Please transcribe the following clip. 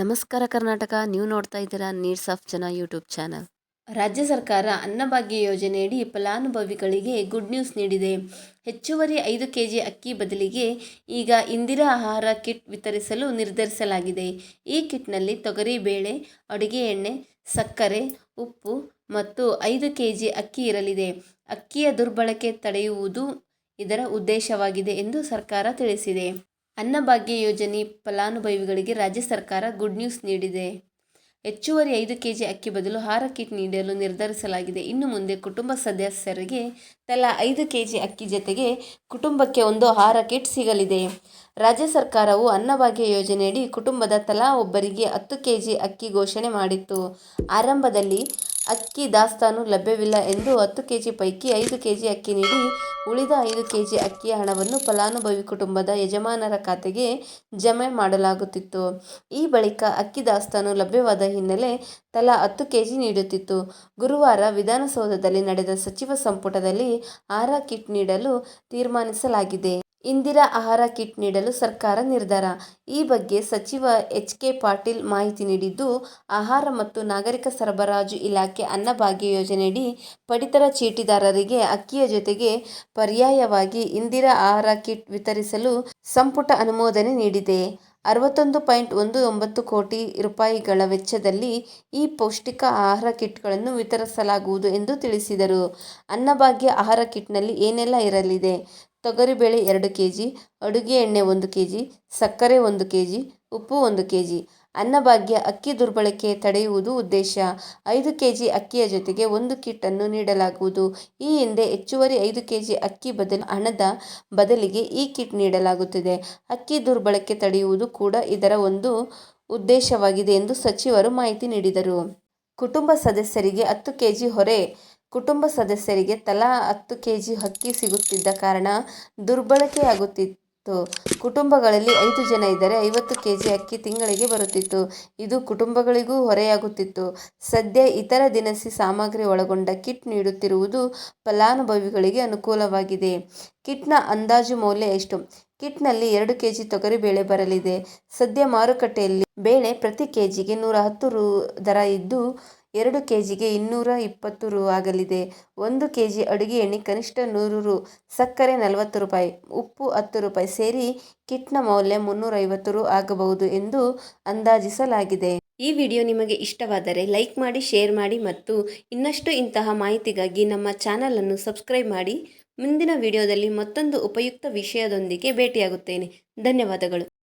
ನಮಸ್ಕಾರ ಕರ್ನಾಟಕ. ನೀವು ನೋಡ್ತಾ ಇದ್ದೀರಾ needs of Jana YouTube channel. ರಾಜ್ಯ ಸರ್ಕಾರ ಅನ್ನಭಾಗ್ಯ ಯೋಜನೆಯಡಿ ಫಲಾನುಭವಿಗಳಿಗೆ ಗುಡ್ ನ್ಯೂಸ್ ನೀಡಿದೆ. ಹೆಚ್ಚುವರಿ ಐದು ಕೆ ಜಿ ಅಕ್ಕಿ ಬದಲಿಗೆ ಈಗ ಇಂದಿರಾ ಆಹಾರ ಕಿಟ್ ವಿತರಿಸಲು ನಿರ್ಧರಿಸಲಾಗಿದೆ. ಈ ಕಿಟ್ನಲ್ಲಿ ತೊಗರಿ, ಬೇಳೆ, ಅಡುಗೆ ಎಣ್ಣೆ, ಸಕ್ಕರೆ, ಉಪ್ಪು ಮತ್ತು ಐದು ಕೆಜಿ ಅಕ್ಕಿ ಇರಲಿದೆ. ಅಕ್ಕಿಯ ದುರ್ಬಳಕೆ ತಡೆಯುವುದು ಇದರ ಉದ್ದೇಶವಾಗಿದೆ ಎಂದು ಸರ್ಕಾರ ತಿಳಿಸಿದೆ. ಅನ್ನಭಾಗ್ಯ ಯೋಜನೆ ಫಲಾನುಭವಿಗಳಿಗೆ ರಾಜ್ಯ ಸರ್ಕಾರ ಗುಡ್ ನ್ಯೂಸ್ ನೀಡಿದೆ. ಹೆಚ್ಚುವರಿ ಐದು ಕೆಜಿ ಅಕ್ಕಿ ಬದಲು ಆಹಾರ ಕಿಟ್ ನೀಡಲು ನಿರ್ಧರಿಸಲಾಗಿದೆ. ಇನ್ನು ಮುಂದೆ ಕುಟುಂಬ ಸದಸ್ಯರಿಗೆ ತಲಾ ಐದು ಕೆಜಿ ಅಕ್ಕಿ ಜೊತೆಗೆ ಕುಟುಂಬಕ್ಕೆ ಒಂದು ಆಹಾರ ಕಿಟ್ ಸಿಗಲಿದೆ. ರಾಜ್ಯ ಸರ್ಕಾರವು ಅನ್ನಭಾಗ್ಯ ಯೋಜನೆಯಡಿ ಕುಟುಂಬದ ತಲಾ ಒಬ್ಬರಿಗೆ ಹತ್ತು ಕೆಜಿ ಅಕ್ಕಿ ಘೋಷಣೆ ಮಾಡಿತ್ತು. ಆರಂಭದಲ್ಲಿ ಅಕ್ಕಿ ದಾಸ್ತಾನು ಲಭ್ಯವಿಲ್ಲ ಎಂದು ಹತ್ತು ಕೆಜಿ ಪೈಕಿ ಐದು ಕೆಜಿ ಅಕ್ಕಿ ನೀಡಿ ಉಳಿದ ಐದು ಕೆಜಿ ಅಕ್ಕಿಯ ಹಣವನ್ನು ಫಲಾನುಭವಿ ಕುಟುಂಬದ ಯಜಮಾನರ ಖಾತೆಗೆ ಜಮೆ ಮಾಡಲಾಗುತ್ತಿತ್ತು. ಈ ಬಳಿಕ ಅಕ್ಕಿ ದಾಸ್ತಾನು ಲಭ್ಯವಾದ ಹಿನ್ನೆಲೆ ತಲಾ ಹತ್ತು ಕೆಜಿ ನೀಡುತ್ತಿತ್ತು. ಗುರುವಾರ ವಿಧಾನಸೌಧದಲ್ಲಿ ನಡೆದ ಸಚಿವ ಸಂಪುಟದಲ್ಲಿ ಆಹಾರ ಕಿಟ್ ನೀಡಲು ತೀರ್ಮಾನಿಸಲಾಗಿದೆ. ಇಂದಿರಾ ಆಹಾರ ಕಿಟ್ ನೀಡಲು ಸರ್ಕಾರ ನಿರ್ಧಾರ. ಈ ಬಗ್ಗೆ ಸಚಿವ ಎಚ್ ಕೆ ಪಾಟೀಲ್ ಮಾಹಿತಿ ನೀಡಿದ್ದು, ಆಹಾರ ಮತ್ತು ನಾಗರಿಕ ಸರಬರಾಜು ಇಲಾಖೆ ಅನ್ನಭಾಗ್ಯ ಯೋಜನೆಯಡಿ ಪಡಿತರ ಚೀಟಿದಾರರಿಗೆ ಅಕ್ಕಿಯ ಜೊತೆಗೆ ಪರ್ಯಾಯವಾಗಿ ಇಂದಿರಾ ಆಹಾರ ಕಿಟ್ ವಿತರಿಸಲು ಸಂಪುಟ ಅನುಮೋದನೆ ನೀಡಿದೆ. ಅರವತ್ತೊಂದು ಪಾಯಿಂಟ್ ಒಂದು ಒಂಬತ್ತು ಕೋಟಿ ರೂಪಾಯಿಗಳ ವೆಚ್ಚದಲ್ಲಿ ಈ ಪೌಷ್ಟಿಕ ಆಹಾರ ಕಿಟ್ಗಳನ್ನು ವಿತರಿಸಲಾಗುವುದು ಎಂದು ತಿಳಿಸಿದರು. ಅನ್ನಭಾಗ್ಯ ಆಹಾರ ಕಿಟ್ನಲ್ಲಿ ಏನೆಲ್ಲ ಇರಲಿದೆ? ತೊಗರಿಬೇಳೆ ಎರಡು ಕೆ ಜಿ ಅಡುಗೆ ಎಣ್ಣೆ ಒಂದು ಕೆ ಜಿ ಸಕ್ಕರೆ ಒಂದು ಕೆ ಜಿ ಉಪ್ಪು ಒಂದು ಕೆ ಜಿ ಅನ್ನಭಾಗ್ಯ ಅಕ್ಕಿ ದುರ್ಬಳಕೆ ತಡೆಯುವುದು ಉದ್ದೇಶ. ಐದು ಕೆ ಜಿ ಅಕ್ಕಿಯ ಜೊತೆಗೆ ಒಂದು ಕಿಟ್ಟನ್ನು ನೀಡಲಾಗುವುದು. ಈ ಹಿಂದೆ ಹೆಚ್ಚುವರಿ ಐದು ಕೆ ಜಿ ಅಕ್ಕಿ ಬದಲು ಹಣದ ಬದಲಿಗೆ ಈ ಕಿಟ್ ನೀಡಲಾಗುತ್ತಿದೆ. ಅಕ್ಕಿ ದುರ್ಬಳಕೆ ತಡೆಯುವುದು ಕೂಡ ಇದರ ಒಂದು ಉದ್ದೇಶವಾಗಿದೆ ಎಂದು ಸಚಿವರು ಮಾಹಿತಿ ನೀಡಿದರು. ಕುಟುಂಬ ಸದಸ್ಯರಿಗೆ ಹತ್ತು ಕೆಜಿ ಹೊರೆ ಕುಟುಂಬ ಸದಸ್ಯರಿಗೆ ತಲಾ ಹತ್ತು ಕೆಜಿ ಅಕ್ಕಿ ಸಿಗುತ್ತಿದ್ದ ಕಾರಣ ದುರ್ಬಳಕೆಯಾಗುತ್ತಿತ್ತು. ಕುಟುಂಬಗಳಲ್ಲಿ ಐದು ಜನ ಇದ್ದರೆ ಐವತ್ತು ಕೆಜಿ ಅಕ್ಕಿ ತಿಂಗಳಿಗೆ ಬರುತ್ತಿತ್ತು. ಇದು ಕುಟುಂಬಗಳಿಗೂ ಹೊರೆಯಾಗುತ್ತಿತ್ತು. ಸದ್ಯ ಇತರ ದಿನಸಿ ಸಾಮಗ್ರಿ ಒಳಗೊಂಡ ಕಿಟ್ ನೀಡುತ್ತಿರುವುದು ಫಲಾನುಭವಿಗಳಿಗೆ ಅನುಕೂಲವಾಗಿದೆ. ಕಿಟ್ನ ಅಂದಾಜು ಮೌಲ್ಯ ಎಷ್ಟು? ಕಿಟ್ನಲ್ಲಿ ಎರಡು ಕೆಜಿ ತೊಗರಿಬೇಳೆ ಬರಲಿದೆ. ಸದ್ಯ ಮಾರುಕಟ್ಟೆಯಲ್ಲಿ ಬೇಳೆ ಪ್ರತಿ ಕೆಜಿಗೆ ನೂರ ಹತ್ತು ರು ದರ ಇದ್ದು ಎರಡು ಕೆಜಿಗೆ ಇನ್ನೂರ ಇಪ್ಪತ್ತು ರು ಆಗಲಿದೆ. ಒಂದು ಕೆಜಿ ಅಡುಗೆ ಎಣ್ಣೆ ಕನಿಷ್ಠ ನೂರು ರು, ಸಕ್ಕರೆ ನಲವತ್ತು ರೂಪಾಯಿ, ಉಪ್ಪು ಹತ್ತು ರೂಪಾಯಿ ಸೇರಿ ಕಿಟ್ನ ಮೌಲ್ಯ ಮುನ್ನೂರೈವತ್ತು ರು ಆಗಬಹುದು ಎಂದು ಅಂದಾಜಿಸಲಾಗಿದೆ. ಈ ವಿಡಿಯೋ ನಿಮಗೆ ಇಷ್ಟವಾದರೆ ಲೈಕ್ ಮಾಡಿ, ಶೇರ್ ಮಾಡಿ ಮತ್ತು ಇನ್ನಷ್ಟು ಇಂತಹ ಮಾಹಿತಿಗಾಗಿ ನಮ್ಮ ಚಾನಲನ್ನು ಸಬ್ಸ್ಕ್ರೈಬ್ ಮಾಡಿ. ಮುಂದಿನ ವಿಡಿಯೋದಲ್ಲಿ ಮತ್ತೊಂದು ಉಪಯುಕ್ತ ವಿಷಯದೊಂದಿಗೆ ಭೇಟಿಯಾಗುತ್ತೇನೆ. ಧನ್ಯವಾದಗಳು.